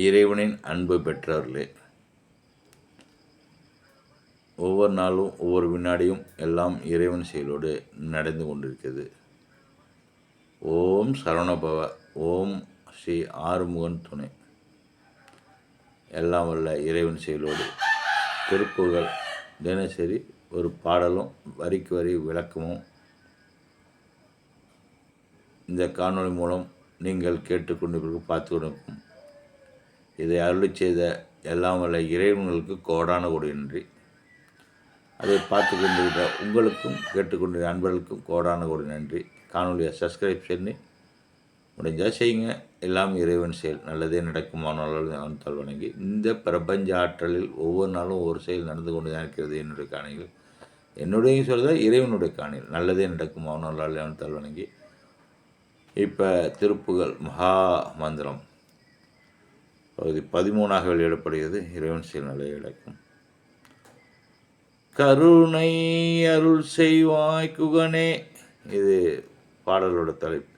இறைவனின் அன்பு பெற்றவர்களே. ஒவ்வொரு நாளும் ஒவ்வொரு வினாடியும் எல்லாம் இறைவன் செயலோடு நடந்து கொண்டிருக்கிறது. ஓம் சரவணபவ ஓம் ஸ்ரீ ஆறுமுகன் துணை. எல்லாம் வல்ல இறைவன் செயலோடு திருப்புகள் தினசரி ஒரு பாடலும் வரிக்கு வரி விளக்கமும் இந்த காணொளி மூலம் நீங்கள் கேட்டுக்கொண்டு பார்த்து கொண்டிருக்கும். இதை அருளி செய்த எல்லாம் வல்ல இறைவன்களுக்கு கோடான கொடி நன்றி அதை பார்த்து கொண்டிருக்கிற உங்களுக்கும் கேட்டுக்கொண்டிருக்கிற அன்பர்களுக்கும் கோடான கொடி நன்றி. காணொலியை சப்ஸ்கிரைப் பண்ணி முடிஞ்சால் செய்யுங்க. எல்லாம் இறைவன் செயல். நல்லதே நடக்குமானாலும் ஆனால் வணங்கி இந்த பிரபஞ்ச ஆற்றலில் ஒவ்வொரு நாளும் ஒவ்வொரு செயல் நடந்து கொண்டு தான் இருக்கிறது என்னுடைய காணிகள். என்னுடைய சொல்கிறத இறைவனுடைய காணிகள். நல்லதே நடக்கும். அவனால் வணங்கி இப்போ திருப்புகள் மகா மந்திரம். பகுதி பதிமூணாக வெளியிடப்படுகிறது. இறைவன் செயல் நிலையை விளக்கும். கருணை அருள் செய்வாய் குகனே. இது பாடலோட தலைப்பு.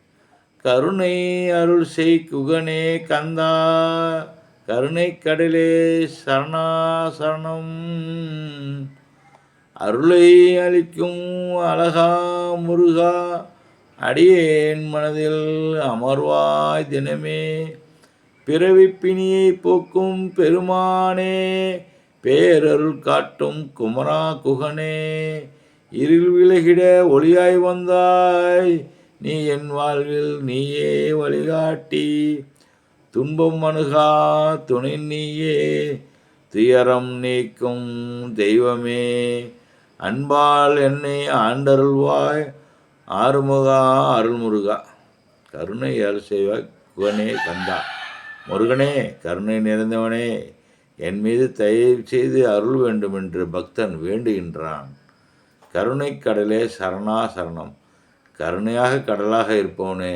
கருணை அருள் செய் குகனே கந்தா. கருணை கடலே சரணா சரணம் அருளை அளிக்கும் அழகா முருகா. அடியேன் மனதில் அமர்வாய் தினமே. பிறவிப்பிணியை போக்கும் பெருமானே பேரருள் காட்டும் குமரா குகனே இருள் விலகிட ஒளியாய் வந்தாய் நீ என் வாழ்வில் நீயே வழிகாட்டி துன்பம் அணுகா துணை நீயே துயரம் நீக்கும் தெய்வமே அன்பால் என்னை ஆண்டருள்வாய் ஆறுமுகா அருள்முருகா. கருணை அருள் செய்வாய் குகனே கந்தா. முருகனே கருணை நிறைந்தவனே என் மீது தயவு செய்து அருள் வேண்டும் என்று பக்தன் வேண்டுகின்றான். கருணை கடலே சரணா சரணம் கருணையாக கடலாக இருப்பவனே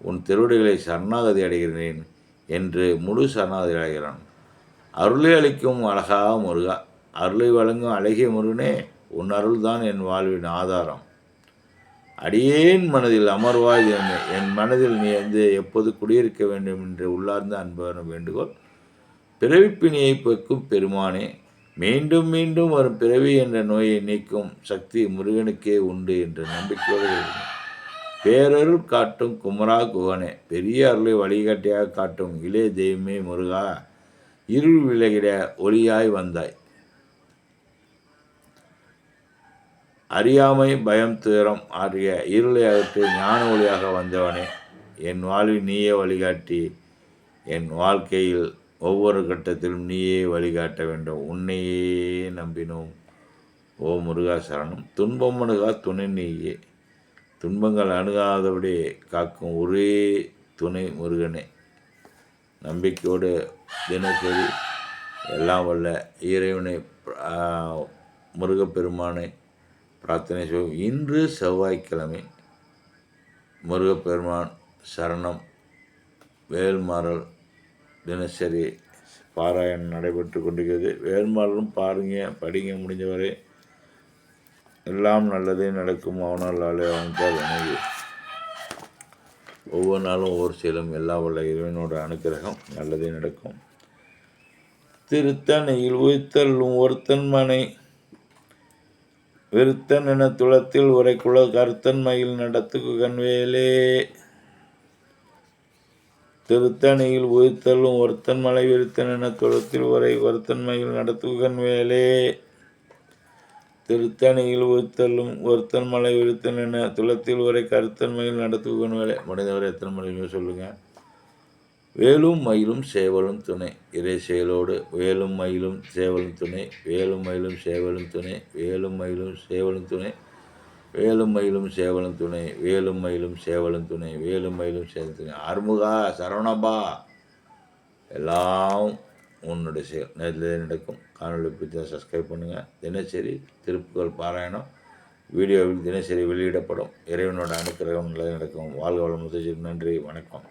உன் திருவடிகளை சரணாகதி அடைகிறேன் என்று முழு சரணாகதி அடைகிறான். அருளை அளிக்கும் அழகா முருகா அருளை வழங்கும் அழகிய முருகனே உன் அருள்தான் என் வாழ்வின் ஆதாரம். அடியேன் மனதில் அமர்வாய் என் மனதில் நீ வந்து எப்போது குடியிருக்க வேண்டும் என்று உள்ளார்ந்த அன்பான வேண்டுகோள். பிறவிப்பிணியை பெக்கும் பெருமானே மீண்டும் மீண்டும் வரும் பிறவி என்ற நோயை நீக்கும் சக்தி முருகனுக்கே உண்டு என்ற நம்பிக்கையோடு பேரருள் காட்டும் குமரா குகனே பெரிய அருளை வழிகாட்டியாக காட்டும் இளைய தெய்வமே முருகா. இருள் விலகிட ஒளியாய் வந்தாய். அறியாமை பயம் துயரம் ஆகிய இருளை அகற்றி ஞான ஒளியாக வந்தவனே. என் வாழ்வில் நீயே வழிகாட்டி. என் வாழ்க்கையில் ஒவ்வொரு கட்டத்திலும் நீயே வழிகாட்ட வேண்டும். உன்னையே நம்பினோம். ஓ முருகா சரணம். துன்பம் அணுகா துணை நீயே. துன்பங்கள் அணுகாதபடி காக்கும் ஒரே துணை முருகனே. நம்பிக்கையோடு தினசரி எல்லாம் வல்ல இறைவனை முருகப்பெருமானை பிரார்த்தனை செய்வோம். இன்று செவ்வாய்க்கிழமை முருகப்பெருமான் சரணம் வேல்மாறல் தினசரி பாராயணம் நடைபெற்று கொண்டிருக்கிறது. வேல்மாறலும் பாருங்க படிங்க முடிஞ்சவரை. எல்லாம் நல்லதே நடக்கும். அவனாலே அவன்தான் அணுகு ஒவ்வொரு நாளும் ஒவ்வொரு செயலும் எல்லா உள்ள இறைவனோட அனுக்கிரகம் நல்லதே நடக்கும். திருத்தனையில் உயிர்த்தள்ளும் ஒருத்தன் மனை விருத்தன் என துளத்தில் உரைக்குள்ள கருத்தன்மையில் நடத்துக்கு கண்வேலே திருத்தணியில் உயிர்த்தள்ளும் ஒருத்தன் மலை விருத்தன் என துளத்தில் உரை ஒருத்தன்மையில் நடத்துக்கு வேலே திருத்தணியில் உயிர்த்தள்ளும் ஒருத்தன் மலை விருத்தன் என துளத்தில் உரை கருத்தன்மையில் நடத்துகன் வேலை முடிந்தவரை எத்தனை மலையுமே சொல்லுங்கள் வேலும் மயிலும் சேவலும் துணை. இறை செயலோடு வேலும் மயிலும் சேவலும் துணை. வேலும் மயிலும் சேவலும் துணை. வேலும் மயிலும் சேவலும் துணை. வேலும் மயிலும் சேவலும் துணை. வேலும் மயிலும் சேவலும் துணை. வேலும் மயிலும் சேவலும் துணை. அருமுகா சரவணபா எல்லாம் உன்னுடைய செயல். நேரத்தில் நடக்கும். காணொலி பிடிச்சா சப்ஸ்கிரைப் பண்ணுங்கள் தினசரி திருப்புகள் பாராயணம். வீடியோவில் தினசரி வெளியிடப்படும். இறைவனோட அனுக்கிரகம் நடக்கும் வாழ்க வளம் நன்றி. வணக்கம்.